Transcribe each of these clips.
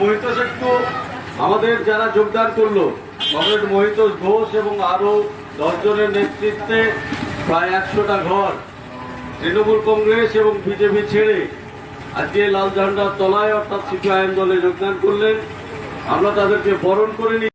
মহিতোষ একটু আমাদের যারা যোগদান করল, কমরেড মহিতোষ ঘোষ এবং আরও দশজনের নেতৃত্বে প্রায় একশোটা ঘর, তৃণমূল কংগ্রেস এবং বিজেপি ছেড়ে আজকে লাল ঝান্ডার তলায় অর্থাৎ সিপিআইএম দলে যোগদান করলেন। আমরা তাদেরকে বরণ করে নিই।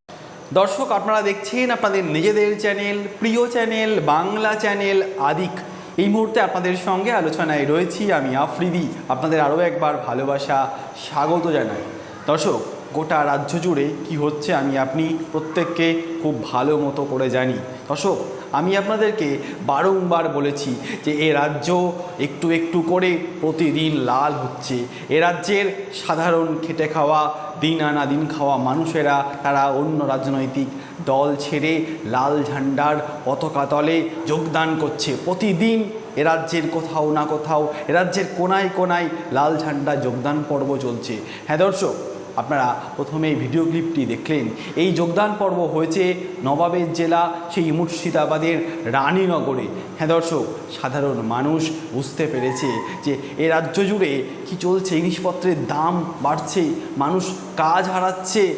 দর্শক, আপনারা দেখছেন আপনাদের নিজেদের চ্যানেল, প্রিয় চ্যানেল, বাংলা চ্যানেল আদিক। এই মুহূর্তে আপনাদের সঙ্গে আলোচনায় রয়েছি আমি আফ্রিদি। আপনাদের আরও একবার ভালোবাসা, স্বাগত জানাই। দর্শক, গোটা রাজ্য জুড়ে কি হচ্ছে আমি আপনি প্রত্যেককে খুব ভালো মতো করে জানি। দর্শক, আমি আপনাদেরকে বারংবার বলেছি যে এ রাজ্য একটু একটু করে প্রতিদিন লাল হচ্ছে। এ রাজ্যের সাধারণ খেটে খাওয়া, দিন আনা দিন খাওয়া মানুষেরা, তারা অন্য রাজনৈতিক দল ছেড়ে লাল ঝান্ডার পতাকা তলে যোগদান করছে। প্রতিদিন এ রাজ্যের কোথাও না কোথাও, এ রাজ্যের কোনায় কোনায় লাল ঝান্ডা যোগদান পর্ব চলছে। হ্যাঁ দর্শক, আপনারা প্রথমে এই ভিডিও ক্লিপটি দেখলেন। এই যোগদান পর্ব হয়েছে নবাবের জেলা, সেই মুর্শিদাবাদের রানীনগরে। হ্যাঁ দর্শক, সাধারণ মানুষ বুঝতে পেরেছে যে এ রাজ্য জুড়ে কি চলছে জিনিসপত্রের দাম বাড়ছে, মানুষ কাজ হারাচ্ছে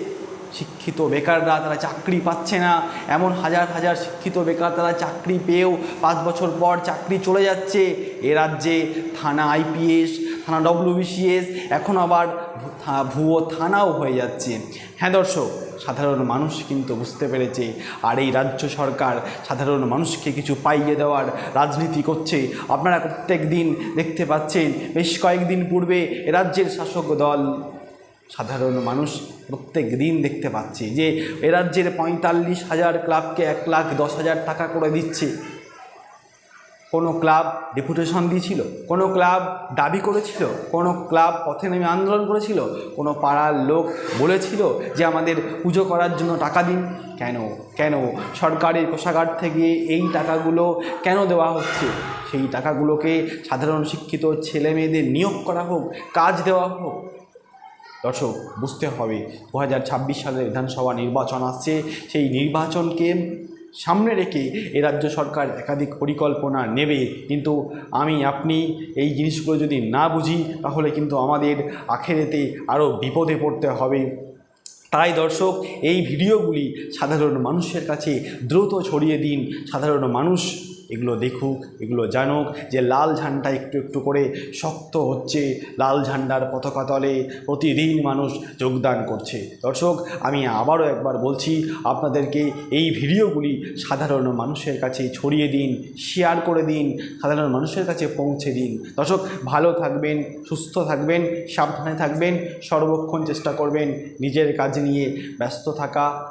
শিক্ষিত বেকাররা তারা চাকরি পাচ্ছে না। এমন হাজার হাজার শিক্ষিত বেকার তারা চাকরি পেয়েও পাঁচ বছর পর চাকরি চলে যাচ্ছে। এ রাজ্যে থানা আইপিএস, থানা ডব্লিউবিসিএস, এখন আবার ভুয়ো থানাও হয়ে যাচ্ছে। হ্যাঁ দর্শক, সাধারণ মানুষ কিন্তু বুঝতে পেরেছে, আর এই রাজ্য সরকার সাধারণ মানুষকে কিছু পাইয়ে দেওয়ার রাজনীতি করছে। আপনারা প্রত্যেক দিন দেখতে পাচ্ছেন, বেশ কয়েকদিন পূর্বে রাজ্যের শাসক দল সাধারণ মানুষ প্রত্যেক দিন দেখতে পাচ্ছে যে এ রাজ্যের পঁয়তাল্লিশ হাজার ক্লাবকে এক লাখ দশ হাজার টাকা করে দিচ্ছে। কোনো ক্লাব ডেপুটেশন দিয়েছিল, কোনো ক্লাব দাবি করেছিল, কোনো ক্লাব পথে নেমে আন্দোলন করেছিল, কোনো পাড়ার লোক বলেছিল যে আমাদের পুজো করার জন্য টাকা দিন। কেন? কেন? সরকারের কোষাগার থেকে এই টাকাগুলো কেন দেওয়া হচ্ছে? সেই টাকাগুলোকে সাধারণ শিক্ষিত ছেলে মেয়েদের নিয়োগ করা হোক, কাজ দেওয়া হোক দর্শক, বুঝতে হবে দু হাজার ছাব্বিশ সালের বিধানসভা নির্বাচন আসছে। সেই নির্বাচনকে সামনে রেখে এ রাজ্য সরকার একাধিক পরিকল্পনা নেবে। কিন্তু আমি, আপনি এই জিনিসগুলো যদি না বুঝি, তাহলে কিন্তু আমাদের আখেরেতে আরও বিপদে পড়তে হবে। তাই দর্শক, এই ভিডিওগুলি সাধারণ মানুষের কাছে দ্রুত ছড়িয়ে দিন। সাধারণ মানুষ এগুলো দেখুক, এগুলো জানুক, যে লাল ঝান্ডা একটু একটু করে শক্ত হচ্ছে, লাল ঝান্ডার পতাকাতলে প্রতিদিন মানুষ যোগদান করছে। দর্শক, আমি আবারও একবার বলছি, আপনাদেরকে এই ভিডিওগুলি সাধারণ মানুষের কাছে ছড়িয়ে দিন শেয়ার করে দিন, সাধারণ মানুষের কাছে পৌঁছে দিন। দর্শক, ভালো থাকবেন, সুস্থ থাকবেন, সাবধানে থাকবেন, সর্বক্ষণ চেষ্টা করবেন, নিজের কাজ নিয়ে ব্যস্ত থাকা।